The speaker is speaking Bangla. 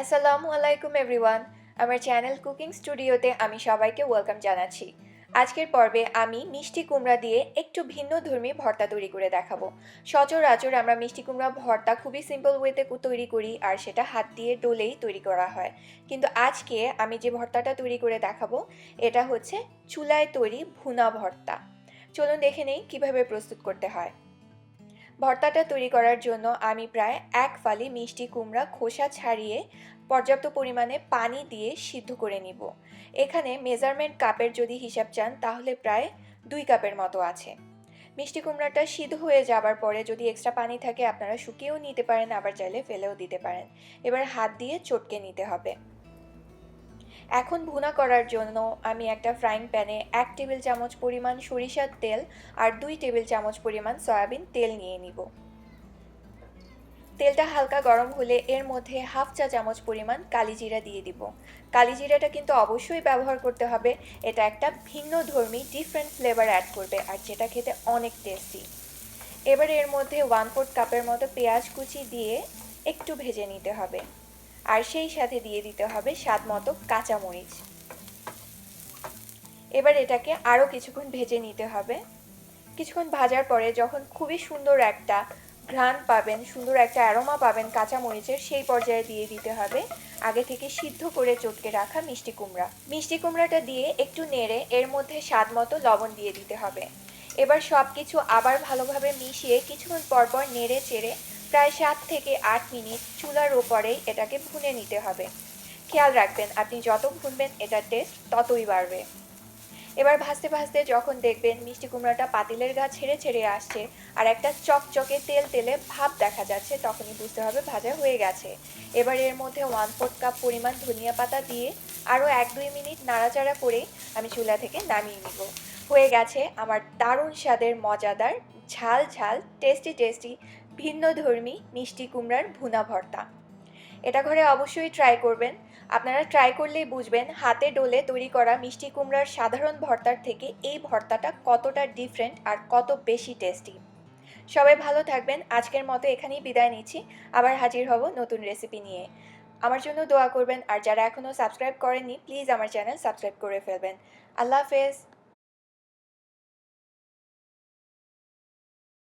আসসালামু আলাইকুম এভরিওয়ান আমার চ্যানেল কুকিং স্টুডিওতে আমি সবাইকে ওয়েলকাম জানাচ্ছি। আজকের পর্বে আমি মিষ্টি কুমড়া দিয়ে একটু ভিন্ন ধর্মী ভর্তা তৈরি করে দেখাবো। সচরাচর আমরা মিষ্টি কুমড়া ভর্তা খুবই সিম্পল ওয়েতে তৈরি করি আর সেটা হাত দিয়ে ডোলেই তৈরি করা হয়। কিন্তু আজকে আমি যে ভর্তাটা তৈরি করে দেখাবো, এটা হচ্ছে চুলায় তৈরি ভুনা ভর্তা। চলুন দেখে নেই কীভাবে প্রস্তুত করতে হয়। ভর্তাটা তৈরি করার জন্য আমি প্রায় এক ফালি মিষ্টি কুমড়া খোসা ছাড়িয়ে পর্যাপ্ত পরিমাণে পানি দিয়ে সিদ্ধ করে নিব। এখানে মেজারমেন্ট কাপের যদি হিসাব চান, তাহলে প্রায় দুই কাপের মতো আছে। মিষ্টি কুমড়াটা সিদ্ধ হয়ে যাবার পরে যদি এক্সট্রা পানি থাকে, আপনারা শুকিয়েও নিতে পারেন, আবার চাইলে ফেলেও দিতে পারেন। এবার হাত দিয়ে চটকে নিতে হবে। এখন ভুনা করার জন্য আমি একটা ফ্রাইং প্যানে এক টেবিল চামচ পরিমাণ সরিষার তেল আর দুই টেবিল চামচ পরিমাণ সয়াবিন তেল নিয়ে নিব। তেলটা হালকা গরম হলে এর মধ্যে হাফ চা চামচ পরিমাণ কালিজিরা দিয়ে দিব। কালিজিরাটা কিন্তু অবশ্যই ব্যবহার করতে হবে, এটা একটা ভিন্ন ধর্মী ডিফারেন্ট ফ্লেভার অ্যাড করবে আর যেটা খেতে অনেক টেস্টি এবার এর মধ্যে ওয়ান ফোর্থ কাপের মতো পেঁয়াজ কুচি দিয়ে একটু ভেজে নিতে হবে। আর সেই সাথে দিয়ে দিতে হবে স্বাদ মতো কাঁচামরিচ। এবার এটাকে আরও কিছুক্ষণ ভেজে নিতে হবে। কিছুক্ষণ ভাজার পরে যখন খুবই সুন্দর একটা ঘ্রাণ পাবেন, সুন্দর একটা অ্যারোমা পাবেন কাঁচামরিচের, সেই পর্যায়ে দিয়ে দিতে হবে আগে থেকে সিদ্ধ করে চটকে রাখা মিষ্টি কুমড়া। মিষ্টি কুমড়াটা দিয়ে একটু নেড়ে এর মধ্যে স্বাদ মতো লবণ দিয়ে দিতে হবে। এবার সব কিছু আবার ভালোভাবে মিশিয়ে কিছুক্ষণ পরপর নেড়ে চেড়ে প্রায় সাত থেকে আট মিনিট চুলার ওপরেই এটাকে ভুনে নিতে হবে। খেয়াল রাখবেন, আপনি যত ভুনবেন এটার টেস্ট ততই বাড়বে। এবার ভাজতে ভাজতে যখন দেখবেন মিষ্টি কুমড়াটা পাতিলের গা ছেড়ে ছেড়ে আসছে আর একটা চকচকে তেল তেলে ভাব দেখা যাচ্ছে, তখনই বুঝতে হবে ভাজা হয়ে গেছে। এবার এর মধ্যে ওয়ান ফোর্থ কাপ পরিমাণ ধনিয়া পাতা দিয়ে আরও এক দুই মিনিট নাড়াচাড়া করে আমি চুলা থেকে নামিয়ে নিব। হয়ে গেছে আমার দারুণ স্বাদের মজাদার ঝাল ঝাল টেস্টি টেস্টি ভিন্ন ধর্মী মিষ্টি কুমড়ার ভুনা ভর্তা। এটা ঘরে অবশ্যই ট্রাই করবেন। আপনারা ট্রাই করলেই বুঝবেন হাতে ডোলে তৈরি করা মিষ্টি কুমড়ার সাধারণ ভর্তার থেকে এই ভর্তাটা কতটা ডিফারেন্ট আর কত বেশি টেস্টি সবাই ভালো থাকবেন। আজকের মতো এখানেই বিদায় নিচ্ছি। আবার হাজির হব নতুন রেসিপি নিয়ে। আমার জন্য দোয়া করবেন। আর যারা এখনও সাবস্ক্রাইব করেননি প্লিজ আমার চ্যানেল সাবস্ক্রাইব করে ফেলবেন। আল্লাহ হাফেজ।